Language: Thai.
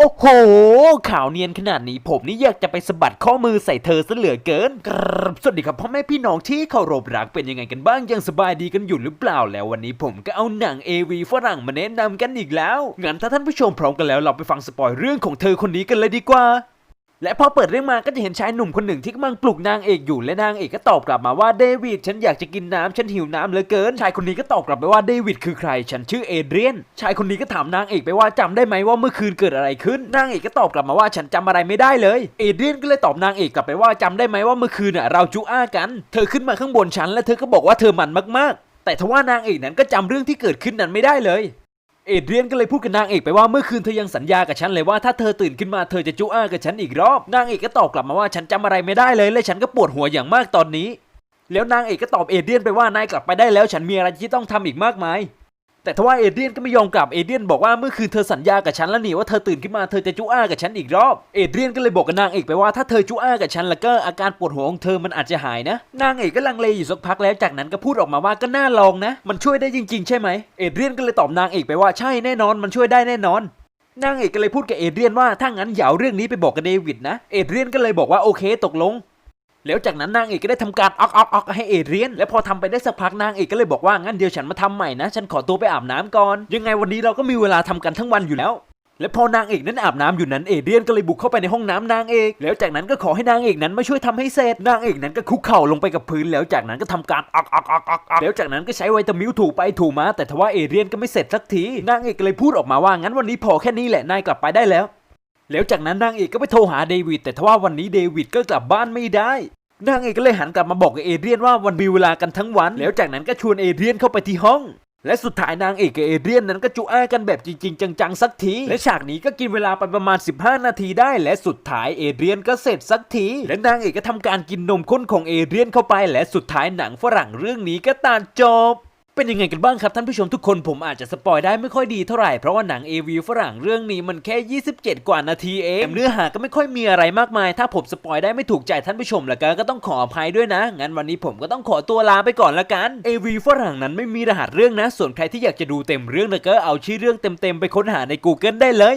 โอ้โห ข่าวเนียนขนาดนี้ผมนี่อยากจะไปสะบัดข้อมือใส่เธอซะเหลือเกินกรับสวัสดีครับพ่อแม่พี่น้องที่เคารพรักเป็นยังไงกันบ้างยังสบายดีกันอยู่หรือเปล่าแล้ววันนี้ผมก็เอาหนัง AV ฝรั่งมาแนะนำกันอีกแล้วงั้นถ้าท่านผู้ชมพร้อมกันแล้วเราไปฟังสปอยเรื่องของเธอคนนี้กันเลยดีกว่า และพอเปิดเรื่องมาก็จะเห็นชายหนุ่มคนหนึ่งที่กำลังปลุกนางเอกอยู่และนางเอกก็ตอบกลับมาว่าเดวิดฉันอยากจะกินน้ำฉันหิวน้ำเหลือเกิน ชายคนนี้ก็ตอบกลับไปว่าเดวิดคือใคร ฉันชื่อเอเดรียน ชายคนนี้ก็ถามนางเอกไปว่าจำได้ไหมว่าเมื่อคืนเกิดอะไรขึ้น นางเอกก็ตอบกลับมาว่าฉันจำอะไรไม่ได้เลย เอเดรียนก็เลยตอบนางเอกกลับไปว่าจำได้ไหมว่าเมื่อคืนน่ะเราจูอ้ากัน เธอขึ้นมาข้างบนฉันและเธอก็บอกว่าเธอมันมากๆ แต่ทว่านางเอกนั้นก็จำเรื่องที่เกิดขึ้นนั้นไม่ได้เลย เอเดรียนก็เลยพูดกับนางเอกไปว่าเมื่อคืนเธอยังสัญญากับฉันเลยว่าถ้าเธอตื่นขึ้นมาเธอจะจุอ้ากับฉันอีกรอบ นางเอกก็ตอบกลับมาว่าฉันจำอะไรไม่ได้เลยและฉันก็ปวดหัวอย่างมากตอนนี้ แล้วนางเอกก็ตอบเอเดรียนไปว่านายกลับไปได้แล้วฉันมีอะไรที่ต้องทำอีกมากมาย แต่ทว่าเอเดียนก็ไม่ยอมกลับเอเดียนบอกว่าเมื่อคืนเธอสัญญากับฉันแล้วนี่ว่าเธอตื่นขึ้นมาเธอจะจุอ้ากับฉันอีกรอบเอเดียนก็เลยบอกกับนางเอกไปว่าถ้าเธอจุอ้ากับฉันแล้วก็อาการปวดหัวของเธอมันอาจจะหายนะ นางเอกก็ลังเลอยู่สักพักแล้วจากนั้นก็พูดออกมาว่าก็น่าลองนะ มันช่วยได้จริง ๆ ใช่ไหมเอเดียนก็เลยตอบนางเอกไปว่าใช่แน่นอนมันช่วยได้แน่นอนนางเอกก็เลยพูดกับเอเดียนว่าถ้างั้นอย่าเอาเรื่องนี้ไปบอกกับเดวิดนะ เอเดียนก็เลยบอกว่าโอเคตกลง แล้วจากนั้นนางเอกก็ได้ทำการออกออกออกให้เอเดรียน และพอทำไปได้สักพักนางเอกก็เลยบอกว่างั้นเดี๋ยวฉันมาทำใหม่นะ ฉันขอตัวไปอาบน้ำก่อน ยังไงวันนี้เราก็มีเวลาทำกันทั้งวันอยู่แล้วและพอนางเอกนั้นอาบน้ำอยู่นั้นเอเดียนก็เลยบุกเข้าไปในห้องน้ำนางเอกแล้วจากนั้นก็ขอให้นางเอกนั้นมาช่วยทำให้เสร็จนางเอกนั้นก็คุกเข่าลงไปกับพื้นแล้วจากนั้นก็ทำการออกออกออกออกออกแล้วจากนั้นก็ใช้ไวตามิลถูไปถูมาแต่ทว่าเอเดียนก็ไม่เสร็จสักทีนางเอกเลยพูดออกมาว่างั้นวันนี้พอแค่นี้แหละนายกลับไปได้แล้ว แล้วจากนั้นนางเอกก็ไปโทรหาเดวิดแต่ทว่าวันนี้เดวิดก็กลับบ้านไม่ได้นางเอกก็เลยหันกลับมาบอกกับเอเดรียนว่าวันมีเวลากันทั้งวัน แล้วจากนั้นก็ชวนเอเดรียนเข้าไปที่ห้อง และสุดท้ายนางเอกกับเอเดรียนนั้นก็จุอ้ากันแบบจริง ๆ จังๆสักที และฉากนี้ก็กินเวลาไปประมาณ 15 นาทีได้ และสุดท้ายเอเดรียนก็เสร็จสักที และนางเอกก็ทำการกินนมข้นของเอเดรียนเข้าไป และสุดท้ายหนังฝรั่งเรื่องนี้ก็ตัดจบ เป็นยังไงกันบ้างครับท่านผู้ชมทุกคนผมอาจจะสปอยได้ไม่ค่อยดีเท่าไหร่เพราะว่าหนัง AV ฝรั่งเรื่องนี้มันแค่ 27 กว่านาทีเองเนื้อหาก็ไม่ค่อยมีอะไรมากมาย ถ้าผมสปอยได้ไม่ถูกใจท่านผู้ชมล้วก็ก็ต้องขออภัยด้วยนะงั้นวันนี้ผมก็ต้องขอตัวลาไปก่อนละกัน AV ฝรั่งนั้นไม่มีรหัสเรื่องนะ ส่วนใครที่อยากจะดูเต็มเรื่องล้วก็เอาชื่อเรื่องเต็มๆไปค้นหาใน Google ได้เลย